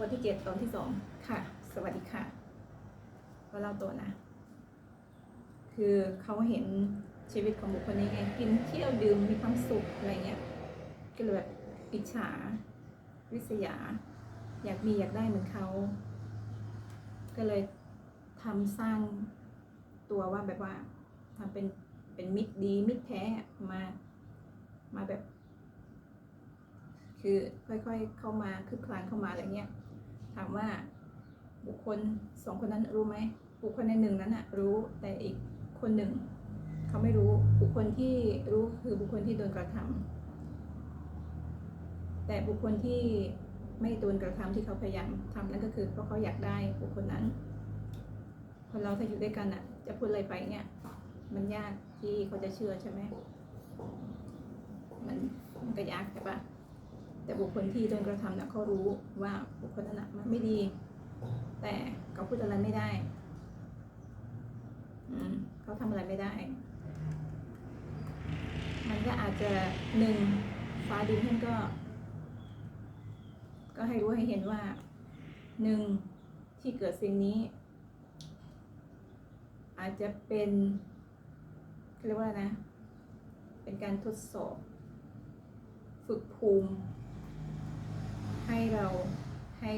วันที่เจ็ดตอนที่สองค่ะ สวัสดีค่ะก็เล่าตัวนะ คือเขาเห็นชีวิตของบุคคลนี้ไง กินเที่ยวดื่มมีความสุขอะไรเงี้ยก็เลยแบบอิจฉาริษยา อยากมีอยากได้เหมือนเขา ก็เลยทำสร้างตัวว่าแบบว่าทำเป็นเป็นมิตรดี มิตรแท้มามาแบบ คือค่อยๆเข้ามาคืบคลานเข้ามาอะไรเงี้ย ถามว่าบุคคลสองคนนั้นรู้ไหมบุคคลในหนึ่งนั้นอะรู้แต่อีกคนหนึ่ง เขาไม่รู้บุคคลที่รู้คือบุคคลที่โดนกระทำแต่บุคคลที่ไม่โดนกระทำที่เขาพยายามทำนั่นก็คือเพราะเขาอยากได้บุคคลนั้นคนเราถ้าอยู่ด้วยกันอะจะพูดอะไรไปเนี่ย มันยากที่เขาจะเชื่อใช่ไหมมันมันก็ยากใช่ปะ แต่บุคคลที่โดนกระทำน่ะเขารู้ว่าบุคคลนั้นมันไม่ดี แต่เขาพูดอะไรไม่ได้อืมเขาทำอะไรไม่ได้ มันก็อาจจะหนึ่งฟ้าดินท่านก็ ก็ให้รู้ให้เห็นว่าหนึ่งที่เกิดสิ่งนี้ อาจจะเป็นเขาเรียกว่าอะไรนะ เป็นการทดสอบ ฝึกภูมิ ให้เราให้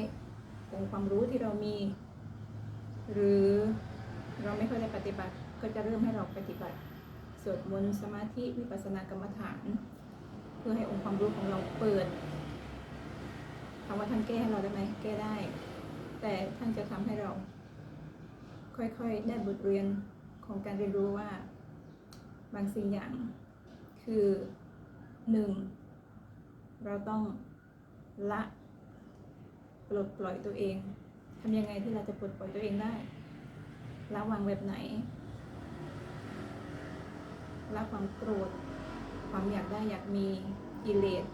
องค์ความรู้ที่เรามี หรือเราไม่ค่อยได้ปฏิบัติ ก็จะเริ่มให้เราปฏิบัติสวดมนต์สมาธิวิปัสสนากรรมฐาน เพื่อให้องค์ความรู้ของเราเปิดถามว่าท่านแก้ให้เราได้ไหมแก้ได้ แต่ท่านจะทำให้เรา ค่อยๆได้บทเรียนของการเรียนรู้ว่า บางสิ่งอย่างคือหนึ่งเราต้องละ ปลดปล่อยตัวเองทำยังไงที่เราจะปลดปล่อยตัวเองได้ละวางแบบไหนละความโกรธ ความอยากได้อยากมีกิเลส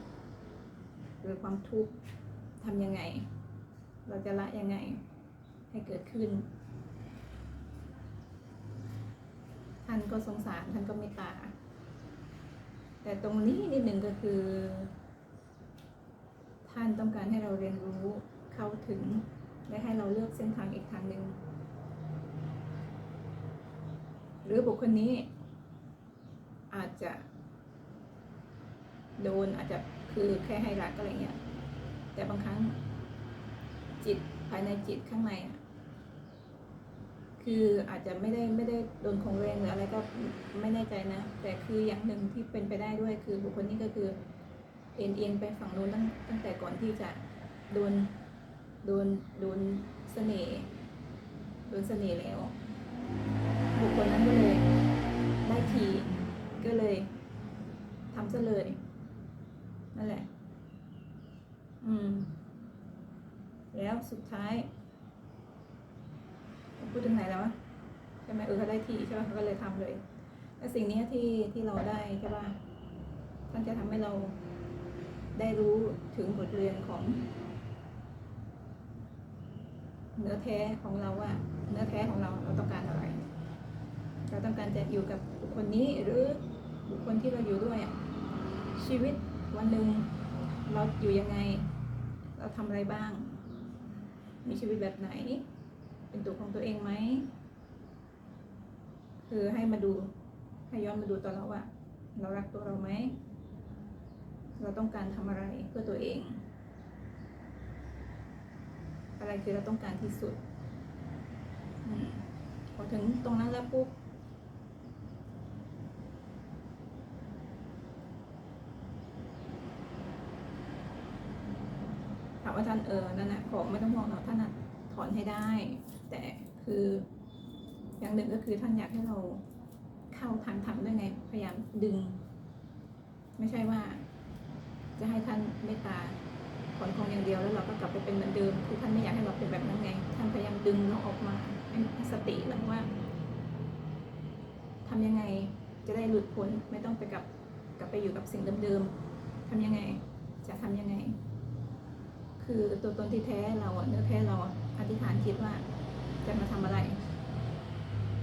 หรือความทุกข์ทำยังไง เราจะละยังไงให้เกิดขึ้น ท่านก็สงสารท่านก็เมตตา แต่ตรงนี้นิดหนึ่งก็คือ ท่านต้องการให้เราเรียนรู้ เข้าถึงและให้เราเลือกเส้นทางอีกทางหนึ่งหรือบุคคลนี้อาจจะ โดนอาจจะคือแค่ให้รักอะไรเงี้ยแต่บางครั้งจิตภายในจิตข้างในคืออาจจะไม่ได้ไม่ได้โดนของแรงหรืออะไรก็ไม่แน่ใจนะ แต่คืออย่างหนึ่งที่เป็นไปได้ด้วยคือบุคคลนี้ก็คือเอ็นเอียงไปฝั่งโน้นตั้งตั้งแต่ก่อนที่จะโดน โดนโดนเสน่ห์โดนเสน่ห์แล้ว บุคคลนั้นก็เลยได้ทีก็เลยทำซะเลยนั่นแหละ อืม แล้วสุดท้ายพูดถึงไหนแล้ววะใช่ไหมเออเขาได้ทีใช่ป่ะเขาก็เลยทำเลยแต่สิ่งนี้ที่ที่เราได้ใช่ป่ะท่านจะทำให้เราได้รู้ถึงบทเรียนของ เนื้อแท้ของเราว่า เนื้อแท้ของเราเราต้องการอะไร เราต้องการจะอยู่กับบุคคลนี้หรือบุคคลที่เราอยู่ด้วยอะชีวิตวันหนึ่งเราอยู่ยังไง เราทำอะไรบ้าง มีชีวิตแบบไหน เป็นตัวของตัวเองไหมคือให้มาดูให้ย้อนมาดูตัวเราว่า เรารักตัวเราไหม เราต้องการทำอะไรเพื่อตัวเอง อะไรคือเราต้องการที่สุดพอถึงตรงนั้นแล้วปุ๊บถามว่าท่านเออนั่นนะขอไม่ต้องห่วงหรอกท่านน่ะถอนให้ได้ แต่คืออย่างหนึ่งก็คือท่านอยากให้เราเข้าทางธรรมได้ไง พยายามดึง ไม่ใช่ว่า จะให้ท่านเมตตา ถอนของอย่างเดียวแล้วเราก็กลับไปเป็นเหมือนเดิมคือท่านไม่อยากให้เราเป็นแบบนั้นไงท่านพยายามดึงเราออกมาให้สติแล้วว่าทำยังไงจะได้หลุดพ้นไม่ต้องไปกลับกลับไปอยู่กับสิ่งเดิมๆทำยังไง จะทำยังไง คือตัวตนที่แท้เราอะเนื้อแท้เราอธิษฐานจิตว่า จะมาทำอะไร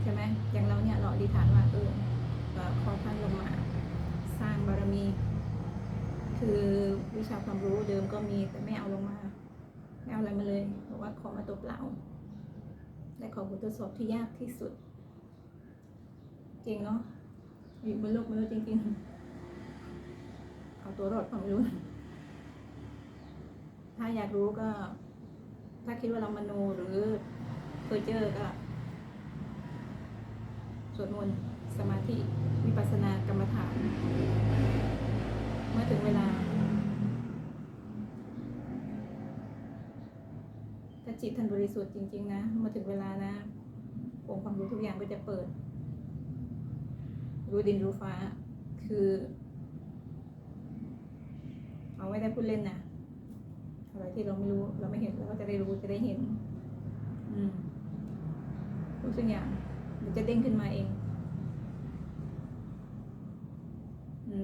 ใช่ไหมอย่างเราเนี่ยเราอธิษฐานว่าเออเอ่อขอท่านลงมา สร้างบารมี คือวิชาความรู้เดิมก็มีแต่ไม่เอาลงมา ไม่เอาอะไรมาเลยบอกว่าขอมาตัวเปล่าและขอบททดสอบที่ยากที่สุด เก่งเนาะอยู่บนโลกมนุษย์จริงๆ เอาตัวรอดความรู้ ถ้าอยากรู้ก็ ถ้าคิดว่าเรามโนหรือเพอเจอร์ก็สวดมนต์สมาธิวิปัสสนากรรมฐาน เมื่อถึงเวลา ถ้า จิตท่านบริสุทธิ์จริง ๆ นะเมื่อถึงเวลานะองค์ความรู้ทุกอย่างก็จะเปิด รู้ดินรู้ฟ้า คือ เอาไว้ได้พูดเล่นนะอะไรที่เราไม่รู้ เราไม่เห็นเราก็จะได้รู้จะได้เห็น อืมรู้สึกอย่างมันจะเด้งขึ้นมาเอง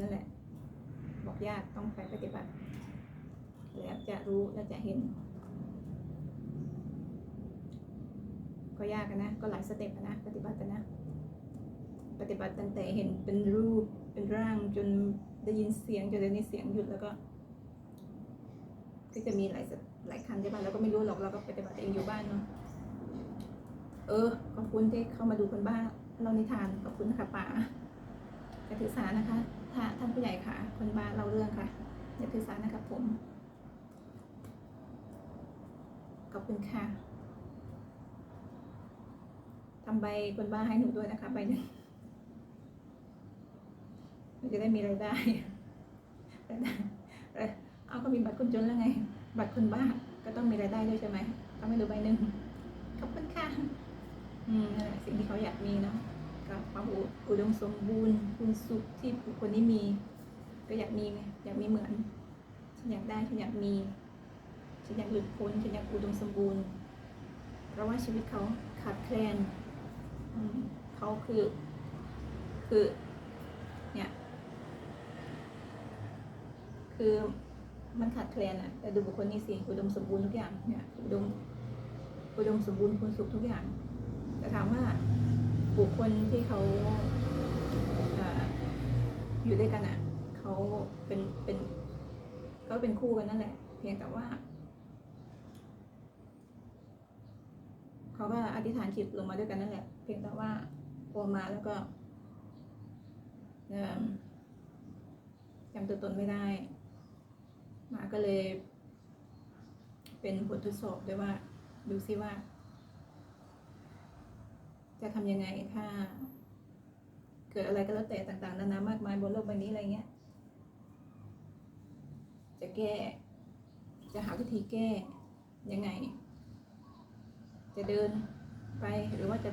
นั่นแหละ บอกยากต้องไปปฏิบัติ แล้วจะรู้แล้วจะเห็น ก็ยากนะ ก็หลายสเต็ปนะ ปฏิบัตินะ ปฏิบัติตั้งแต่เห็นเป็นรูปเป็นร่างจนได้ยินเสียงจนเดี๋ยวนี้เสียงหยุดแล้วก็ก็จะมีหลายหลายคันใช่ป่ะเราก็ไม่รู้หรอกเราก็ปฏิบัติเองอยู่บ้านเนาะเออขอบคุณที่เข้ามาดูคนบ้านเรานิทานขอบคุณค่ะป๋าอย่าถือสานะคะถ้าท่านผู้ใหญ่ค่ะ คนบ้านเล่าเรื่องค่ะอย่าถือสานะครับผมขอบคุณค่ะ ทำใบคนบ้าให้หนูด้วยนะคะใบหนึ่งมันจะได้มีรายได้เอาก็มีบัตรคนจนแล้วไง บัตรคนบ้าก็ต้องมีรายได้ด้วยใช่ไหมทำให้ดูใบหนึ่งขอบคุณค่ะอืมสิ่งที่เขาอยากมีเนาะกับความอุดมสมบูรณ์คุณสุขที่บุคคลนี้มี ก็อยากมีไงอยากมีเหมือนฉันอยากได้ฉันอยากมีฉันอยากหลุดพ้นฉันอยากอุดมสมบูรณ์ เพราะว่าชีวิตเขาขาดแคลน เขาคือ คือ เนี่ย คือมันขาดแคลนอะแต่ดูบุคคลนี้สิอุดมสมบูรณ์ทุกอย่าง เนี่ยอุดมอุดมสมบูรณ์คุณสุขทุกอย่าง แต่ถามว่าบุคคลที่เขาอยู่ด้วยกันอะเขาเป็นเป็นก็เป็นคู่กันนั่นแหละ เพียงแต่ว่าเขาก็อธิษฐานจิตลงมาด้วยกันนั่นแหละ พียงแต่ว่าพอมาแล้วก็จำตัวตนไม่ได้ มาก็เลย เป็นบททดสอบด้วยว่า ดูซิว่า จะทำยังไงถ้า เกิดอะไรก็แล้วแต่ต่าง ๆ นานามากมายบนโลกใบนี้อะไรเงี้ย จะแก้ จะหาวิธีแก้ยังไง จะเดินไปหรือว่าจะ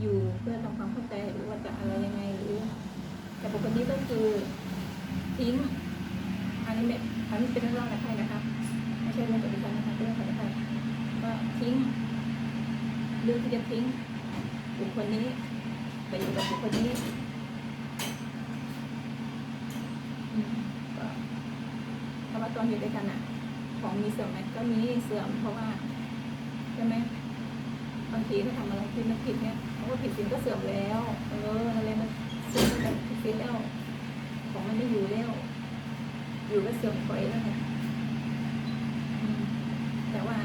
อยู่เพื่อทำความเข้าใจหรือว่าจะอะไรยังไงหรือ แต่ปกติก็คือทิ้งอันนี้ไม่อันนี้เป็นเรื่องของใครนะคะไม่ใช่เรื่องของดิฉันนะคะเรื่องของใครก็ทิ้งเรื่องที่จะทิ้งบุคคลนี้ไปอยู่กับบุคคลนี้ก็ถ้าว่าตอนอยู่ด้วยกันอะของมีเสื่อมไหมก็มีเสื่อมเพราะว่าางทีถ้าทำอะไรที่มันผิดเนี่ยเขาก็ผิดศีลก็เสื่อมแล้ว เอออะไรมันเสื่อมไปผิดศีลแล้ว ของมันไม่อยู่แล้ว อยู่ก็เสื่อมถอยแล้วเนี่ยแต่ว่า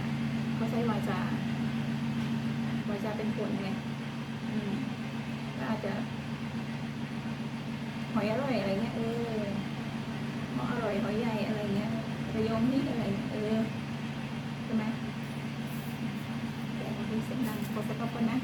เขาใช้วาจาวาจาเป็นผลไงอืมก็อาจจะหอยอร่อยอะไรเงี้ยเออหออร่อยหอยใหญ่อะไรเงี้ยระยงนี่อะไรเออ sa Kapuna.